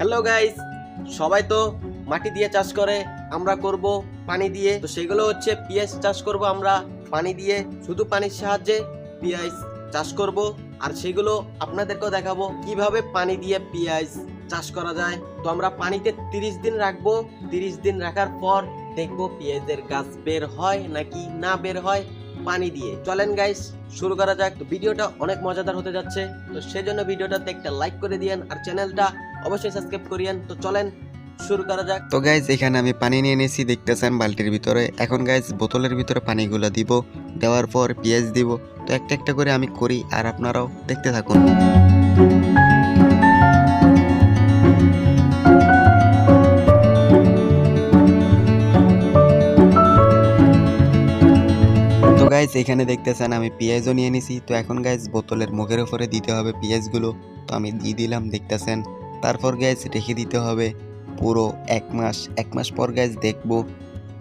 Hello guys সবাই তো মাটি দিয়ে চাষ করে, আমরা করব পানি দিয়ে। তো সেগুলো হচ্ছে পেঁয়াজ চাষ করব আমরা, পানি দিয়ে। শুধু পানির সাহায্যে পেঁয়াজ চাষ করব। আর সেগুলো আপনাদেরকেও দেখাবো, কীভাবে পানি দিয়ে পেঁয়াজ চাষ করা যায়। তো আমরা পানিতে তিরিশ দিন রাখব। তিরিশ দিন রাখার পর দেখব পেঁয়াজের গাছ বের হয় নাকি না বের হয় পানি দিয়ে। চলেন গাইস শুরু করা যাক। ভিডিওটা অনেক মজাদার হতে যাচ্ছে। তো সেজন্য ভিডিওটাতে একটা লাইক করে দিয়েন। আর চ্যানেলটা অবশ্যই সাবস্ক্রাইব করিয়েন। তো চলেন, শুরু করা যাক। তো গাইজ এখানে আমি পানি নিয়ে নিয়েছি, দেখতেছেন বালতির ভিতরে। এখন গাইজ বোতলের ভিতরে পানিগুলো দিব, দেওয়ার পর পেঁয়াজ দিব। তো একটা একটা করে আমি করি, আর আপনারাও দেখতে থাকুন। গাইজ এখানে দেখতেছেন আমি পেঁয়াজও নিয়ে নিছি। তো এখন গাইজ বোতলের মুখের উপরে দিতে হবে পেঁয়াজগুলো। তো আমি দিয়ে দিলাম, দেখতেছেন। তারপর গ্যাস রেখে দিতে হবে পুরো এক মাস। এক মাস পর গ্যাস দেখব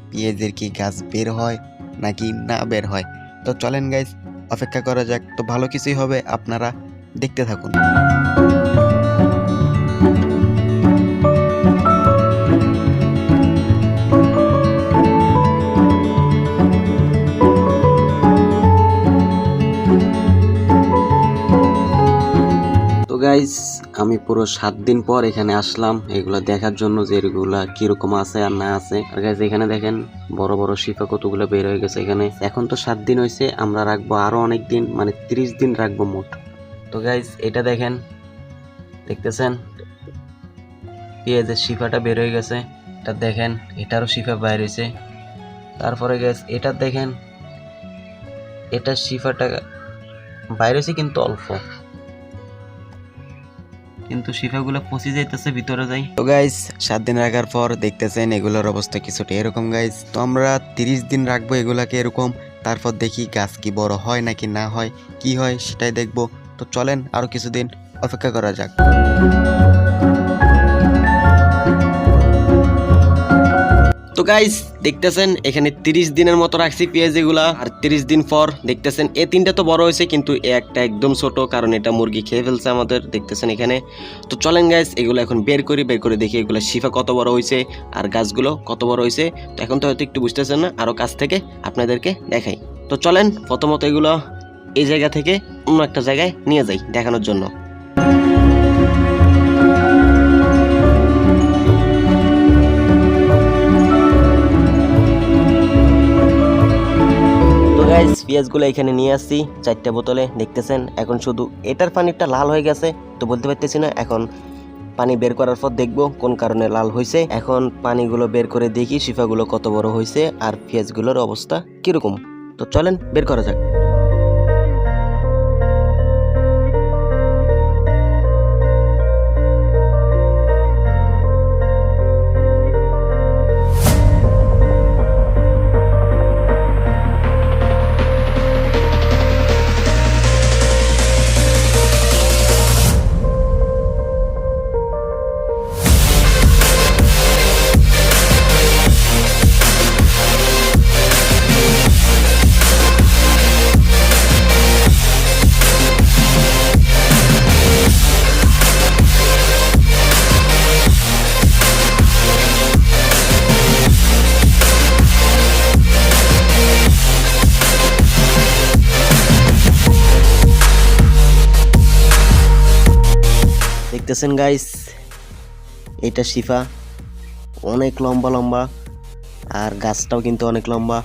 পেঁয়াজের কি গাছ বের হয় নাকি না বের হয়। তো চলেন গাইজ অপেক্ষা করা যাক। তো ভালো কিছুই হবে, আপনারা দেখতে থাকুন। তো গাইজ আমি পুরো সাত দিন পর এখানে আসলাম। এগুলো দেখার জন্য যে এগুলা কীরকম আছে আর না আছে। আর এখানে দেখেন বড় বড় শিফা কতগুলো বের হয়ে গেছে এখানে। এখন তো সাত দিন হয়েছে আমরা রাখব আরও অনেক দিন মানে তিরিশ দিন রাখব মোট। তো গাইজ এটা দেখেন, দেখতেছেন? পেঁয়াজের শিফাটা বের হয়ে গেছে, এটা দেখেন, এটারও শিফা বাইর হয়েছে তারপরে গ্যাস এটা দেখেন, এটা শিফাটা বাইর হয়েছে কিন্তু অল্প। কিন্তু শিফাগুলো পচে যাইতেছে, ভিতরে যাই। তো গাইস সাত দিন রাখার পর দেখতেছেন এগুলোর অবস্থা কিছুটা এরকম গাইস তো আমরা তিরিশ দিন রাখব এগুলাকে এরকম, তারপর দেখি গাছ কি বড় হয় নাকি না হয়, কি হয় সেটাই দেখব। তো চলেন আরও কিছুদিন অপেক্ষা করা যাক। তো গাইস দেখতেছেন, এখানে তিরিশ দিনের মতো রাখছি পেঁয়াজ এগুলা আর তিরিশ দিন পর দেখতেছেন, এ তিনটা তো বড় হয়েছে, কিন্তু এ একটা একদম ছোট, কারণ এটা মুরগি খেয়ে ফেলছে আমাদের, দেখতেছেন এখানে। তো চলেন গাইস এগুলো এখন বের করি, বের করে দেখি এগুলো শিফা কত বড় হয়েছে, আর গাছগুলো কত বড় হয়েছে। তো এখন তো হয়তো একটু বুঝতেছেন না আরও কাছ থেকে আপনাদেরকে দেখাই। তো চলেন, প্রথমত এগুলো এই জায়গা থেকে অন্য একটা জায়গায় নিয়ে যাই, দেখানোর জন্য। তো গাইস পেঁয়াজগুলো এখানে নিয়ে আসছি, চারটে বোতলে, দেখতেছেন? এখন শুধু এটার পানিটা লাল হয়ে গেছে, তো বলতে পারতেছি না। এখন পানি বের করার পর দেখব কোন কারণে লাল হয়েছে এখন পানিগুলো বের করে দেখি শিফাগুলো কত বড় হয়েছে আর পেঁয়াজগুলোর অবস্থা কীরকম। তো চলেন, বের করা যাক। দেখতেছেন গাইস এটা শিফা। অনেক লম্বা লম্বা, আর গাছটাও কিন্তু অনেক লম্বা।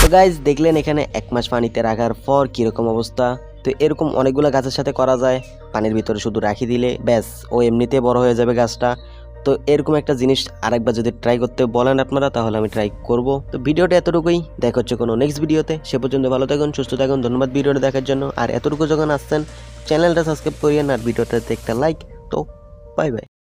তো গাইজ দেখলেন এখানে এক মাস পানিতে রাখার পর কীরকম অবস্থা? তো, এরকম অনেকগুলো গাছের সাথে করা যায়। পানির ভিতরে শুধু রাখি দিলে, ব্যাস, ও এমনিতে বড় হয়ে যাবে গাছটা। তো এরকম একটা জিনিস আরেকবার যদি ট্রাই করতে বলেন আপনারা, তাহলে আমি ট্রাই করব। তো ভিডিওটা এতটুকুই, দেখা হচ্ছে কোনো নেক্সট ভিডিওতে সে পর্যন্ত ভালো থাকুন, সুস্থ থাকুন, ধন্যবাদ ভিডিওটা দেখার জন্য। আর এতটুকু যখন আসছেন চ্যানেলটা সাবস্ক্রাইব করিয়েন, আর ভিডিওটাতে একটা লাইক তো বাই বাই